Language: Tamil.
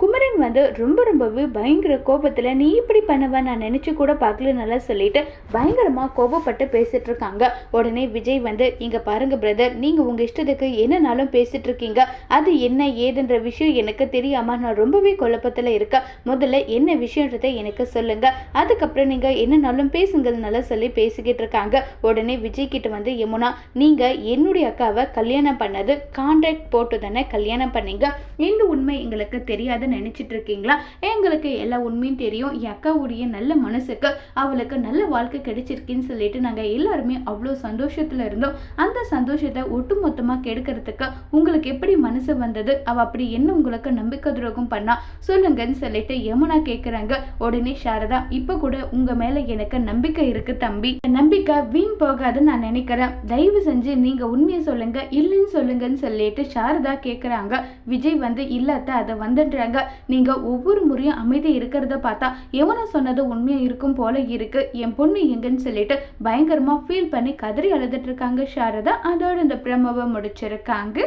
குமரன் வந்து ரொம்ப ரொம்பவே பயங்கர கோபத்தில் நீ இப்படி பண்ணுவ? நான் நினச்சி கூட பார்க்கல சொல்லிட்டு பயங்கரமாக கோபப்பட்டு பேசிகிட்டு இருக்காங்க. உடனே விஜய் வந்து இங்கே பாருங்க பிரதர் நீங்கள் உங்கள் இஷ்டத்துக்கு என்னனாலும் பேசிகிட்டு இருக்கீங்க. அது என்ன ஏதுன்ற விஷயம் எனக்கு தெரியாமல் நான் ரொம்பவே குழப்பத்தில் இருக்கேன். முதல்ல என்ன விஷயன்றதை எனக்கு சொல்லுங்கள் அதுக்கப்புறம் நீங்கள் என்னனாலும் பேசுங்கிறதுனால சொல்லி பேசிக்கிட்டு இருக்காங்க. உடனே விஜய் கிட்ட வந்து யமுனா நீங்கள் என்னுடைய அக்காவை கல்யாணம் பண்ணது கான்ட்ராக்ட் போட்டு தானே கல்யாணம் பண்ணீங்க. இந்த உண்மை எங்களுக்கு தெரியாது. நினைச்சிட்டு இருக்கீங்களா எங்களுக்கு எல்லா உண்மையும் தெரியும். என் அக்காவுடைய நல்ல மனசுக்கு அவளுக்கு நல்ல வாழ்க்கை கிடைச்சிருக்குன்னு சொல்லிட்டு நாங்கள் எல்லாருமே அவ்வளோ சந்தோஷத்தில் இருந்தோம். அந்த சந்தோஷத்தை ஒட்டுமொத்தமாக கெடுக்கிறதுக்கு உங்களுக்கு எப்படி மனசு வந்தது? அவள் அப்படி என்ன உங்களுக்கு நம்பிக்கை துரோகம் பண்ணா? சொல்லுங்கன்னு சொல்லிட்டு யமுனா கேட்குறாங்க உடனே சாரதா இப்போ கூட உங்கள் மேலே எனக்கு நம்பிக்கை இருக்கு தம்பி. நம்பிக்கை வீண் போகாதுன்னு நான் நினைக்கிறேன். தயவு செஞ்சு நீங்கள் உண்மையை சொல்லுங்க. இல்லைன்னு சொல்லுங்கன்னு சொல்லிட்டு சாரதா கேட்குறாங்க விஜய் வந்து இல்லாத அதை வந்துடுறாங்க நீங்க ஒவ்வொரு முறையும் அமைதி இருக்கிறத பார்த்தா எவனை சொன்னது உண்மையா இருக்கும் போல இருக்கு. என் பொண்ணு எங்கன்னு சொல்லிட்டு பயங்கரமா ஃபீல் பண்ணி கதறி அழுதுட்டு இருக்காங்க சாரதா. அதோட இந்த பிரமவை முடிச்சிருக்காங்க.